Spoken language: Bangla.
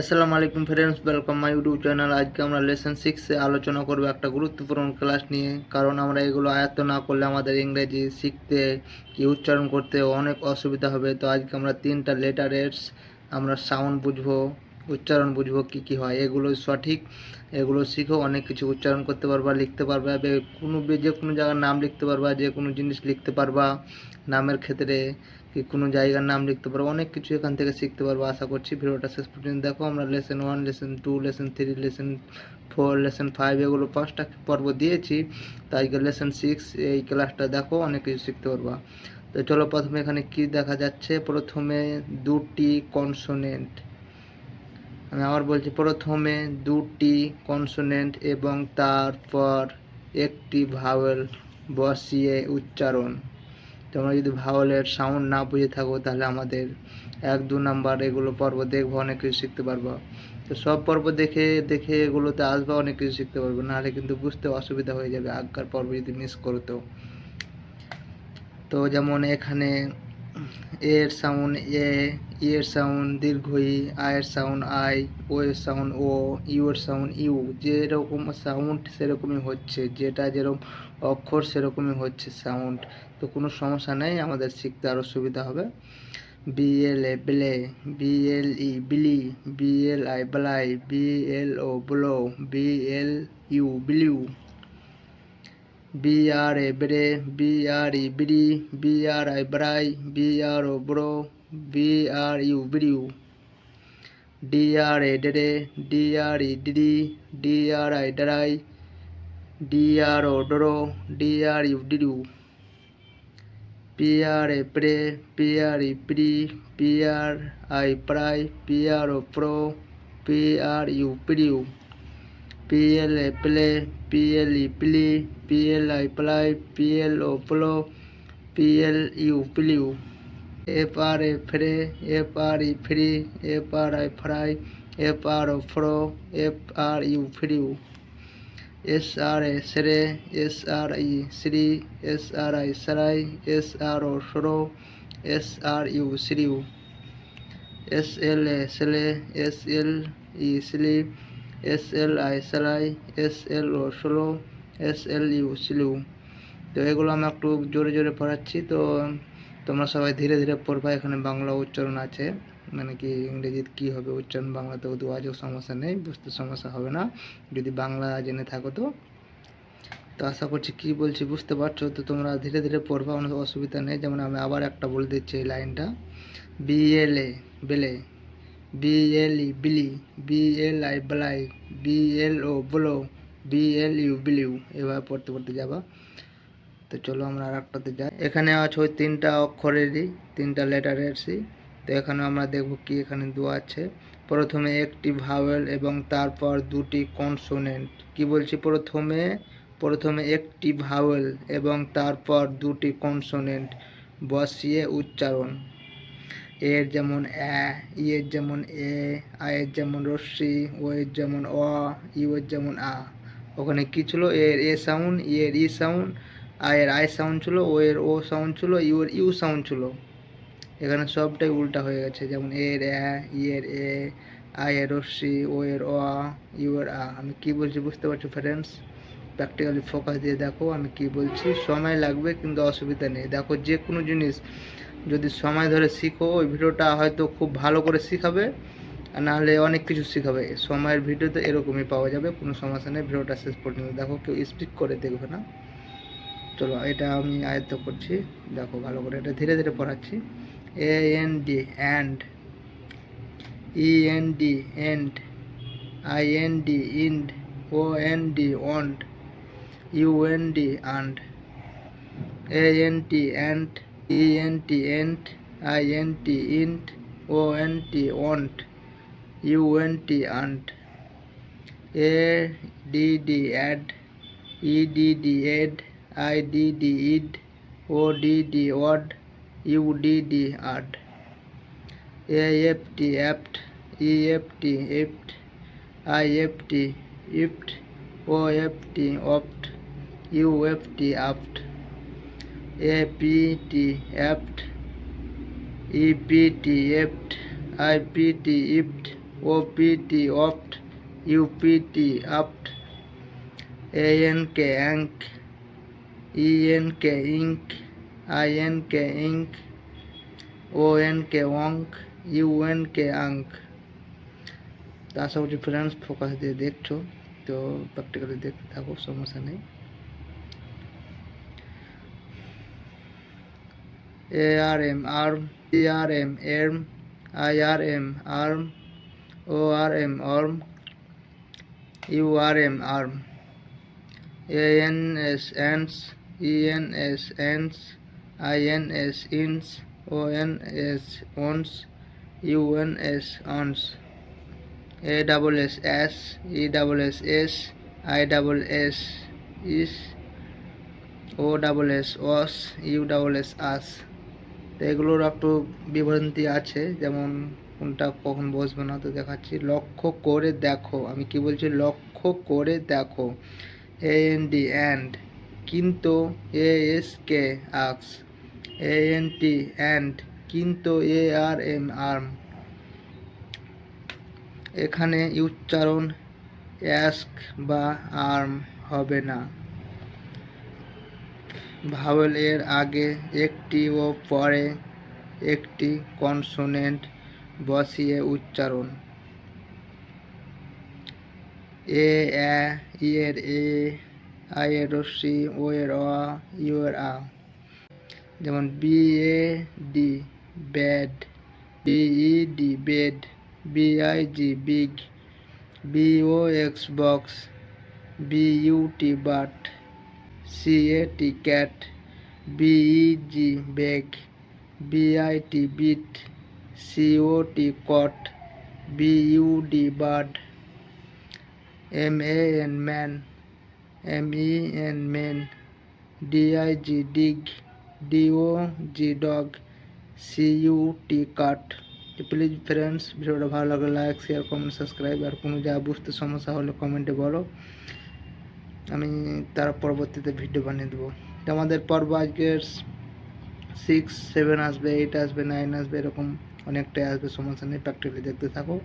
আসসালামু আলাইকুম friends welcome my YouTube channel আজকে আমরা লেসন সিক্সে আলোচনা করব একটা গুরুত্বপূর্ণ ক্লাস নিয়ে, কারণ আমরা এগুলো আয়ত্ত না করলে আমাদের ইংরেজি শিখতে, কি উচ্চারণ করতে অনেক অসুবিধা হবে। তো আজকে আমরা তিনটা লেটারের আমরা সাউন্ড বুঝব, উচ্চারণ বুঝব, কি কি হয়, এগুলো সঠিক, এগুলো শিখো, অনেক কিছু উচ্চারণ করতে পারবা, লিখতে পারবা কোনো যে কোনো জায়গার নাম লিখতে পারবা যে কোনো জিনিস লিখতে পারবা, নামের ক্ষেত্রে। কি কোনো জায়গার নাম লিখতে পারব অনেক কিছু এখান থেকে শিখতে পারব, আশা করছি ভিডিওটা শেষ পর্যন্ত দেখো। আমরা lesson one lesson two lesson three lesson four lesson five এগুলো পাঁচটা পর্ব দিয়েছি। তাই লেসন সিক্স এই ক্লাসটা দেখো, অনেক কিছু শিখতে পারবা। তো চলো প্রথমে এখানে কি দেখা যাচ্ছে? প্রথমে দুটি কনসোনেন্ট আমি আবার বলছি, প্রথমে দুটি কনসোনেন্ট এবং তারপর একটি ভাওয়েল বসিয়ে উচ্চারণ। তোমরা যদি ভাওয়ালের সাউন্ড না বুঝে থাকো, তাহলে আমাদের এক দু নাম্বার এগুলো পর্ব দেখব, অনেক কিছু শিখতে পারব। তো সব পর্ব দেখে দেখে এগুলোতে আসব, অনেক কিছু শিখতে পারব। নাহলে কিন্তু বুঝতে অসুবিধা হয়ে যাবে, আগকার পর্ব যদি মিস করো তো। তো যেমন এখানে এর সাউন্ড এ, ইয়ের সাউন্ড দীর্ঘ ই আয়ের সাউন্ড আই ও এর সাউন্ড ও ইউ এর সাউন্ড ইউ। যেরকম সাউন্ড, সেরকমই হচ্ছে। যেটা যেরকম অক্ষর, সেরকমই হচ্ছে সাউন্ড। তো কোনো সমস্যা নেই, আমাদের শিখতে আরও সুবিধা হবে। বি এল এ ব্লে বি এল ই বিলি B L I bli O blo B L U blu. B R A bre B R E bri B R I brai B R O bro B R U bru D R A dre D R E dri D R PL play PL play PL Apply, PL Oplo, PL Uplu, FR Efre, FR free FR Ifry, FR Ofro, FR Ufriu, SR Esre, SR Isri, SR Israi, SR Osro, SR Usriu, SL Esle, SL Isli, P L I S S S S S S L S I S L O slo S L you স্লিউ তো এগুলো আমি একটু জোরে জোরে পড়াচ্ছি। তো তোমরা সবাই ধীরে ধীরে পড়বা, এখানে বাংলা উচ্চারণ আছে। মানে কি ইংরেজিতে কী হবে উচ্চারণ বাংলাতেও দু আজও সমস্যা নেই, বুঝতে সমস্যা হবে না। যদি বাংলা জেনে থাকো তো। তো আশা করছি কী বলছি বুঝতে পারছ। তো তোমরা ধীরে ধীরে পড়বা, কোনো অসুবিধা নেই। যেমন আমি আবার একটা বলে দিচ্ছি এই লাইনটা। বি এল বেলে বি এল ই বিলি বি এল আই বলাই বলো বি ইউ বিলিউ এভাবে পড়তে পড়তে যাবা। তো চলো আমরা আর একটাতে যাই। এখানে আছে ওই তিনটা অক্ষরেরই, তিনটা লেটারেরই। তো এখানে আমরা দেখব কি এখানে দেওয়া আছে। প্রথমে একটি ভাওয়েল এবং তারপর দুটি কনসোনেন্ট। কি বলছি প্রথমে? প্রথমে একটি ভাওয়েল এবং তারপর দুটি কনসোনেন্ট বসিয়ে উচ্চারণ। এর যেমন অ্যা ইয়ের যেমন এ আয়ের যেমন রশ্মি ও এর যেমন অ ইউ এর যেমন আ। ওখানে কি ছিল? এর এ সাউন্ড ইয়ের ই সাউন্ড আয়ের আই সাউন্ড ছিল ও এর ও সাউন্ড ছিল ইউ এর ইউ সাউন্ড ছিল। এখানে সবটাই উল্টা হয়ে গেছে, যেমন এর অ্যা ইয়ের এ আয়ের রশ্মি ও এর অ ইউ এর আ। আমি কি বলছি বুঝতে পারছ ফ্রেন্ডস প্র্যাকটিক্যালি ফোকাস দিয়ে দেখো, আমি কি বলছি। সময় লাগবে, কিন্তু অসুবিধা নেই। দেখো যে কোনো জিনিস যদি সময় ধরে শিখো, ওই ভিডিওটা হয়তো খুব ভালো করে শিখাবে, আর নাহলে অনেক কিছু শিখাবে। সময়ের ভিডিওতে এরকমই পাওয়া যাবে, কোনো সমস্যা নেই, ভিডিওটা শেষ পর্যন্ত দেখো, কেউ স্পিক করে দেখবে না। চলো, এটা আমি আয়ত্ত করছি। দেখো, ভালো করে এটা ধীরে ধীরে পড়াচ্ছি। A N D and E N D end I N D ind O N D ond U N D und A N T ant E N T ent I N T int O N T ont U N T unt A D D add E D D ed I D D id O D D od U D D ud A F T aft E F T eft I F T ift O F T oft U F T uft A P T eft E P T eft I P T ift O P T oft U P T upt A N K ank E N K ink I N K ink O N K onk U N আঙ্ক তো আশা করছি ফ্রেন্ডস ফোকাস দিয়ে দেখছ। তো প্র্যাকটিক্যালি দেখতে থাকো, সমস্যা নেই। ARM, ARM, ARM, ARM, IRM, ARM, ORM, ARM, URM, ARM, ANS, ANS, ENS, ANS, INS, INS, ONS, ONS, UNS, ONS, AWS, IWS, IS, OWS, OS, UWS, US. তো এগুলোর একটু বিভ্রান্তি আছে, যেমন কোনটা কখন বসবে না তো দেখাচ্ছি। লক্ষ্য করে দেখো, আমি কি বলছি? লক্ষ্য করে দেখো। এ এন ডি অ্যান্ড কিন্তু এ এস কে আক্স এ এন টি অ্যান্ড কিন্তু এ আর এম আর্ম এখানে উচ্চারণ অ্যাস্ক বা আর্ম হবে না। ভাওয়েল এর আগে একটি ও পরে একটি কনসোনেন্ট বসিয়ে উচ্চারণ। এ এ, ই, এর, এ, আই রশ্মি ও এর, অ, ইউ, এর, আ। যেমন B A D bad B E D bed B I G big B O X box B U T but C A T cat B E G beg B I T bit, C O T cot, B U D bird M A N man M E N men D I G dig D O G dog, C U T cut. Please friends ভিডিওটা ভালো লাগলে লাইক শেয়ার কমেন্ট সাবস্ক্রাইব আর কোনো যা বুঝতে সমস্যা হলে কমেন্টে বলো। আমি তার পরবর্তীতে ভিডিও বানিয়ে দেবো। তো আমাদের পর্ব আজকের সিক্স সেভেন আসবে এইট আসবে নাইন আসবে, এরকম অনেকটাই আসবে, সমস্যা নেই প্র্যাকটিক্যালি দেখতে থাকো।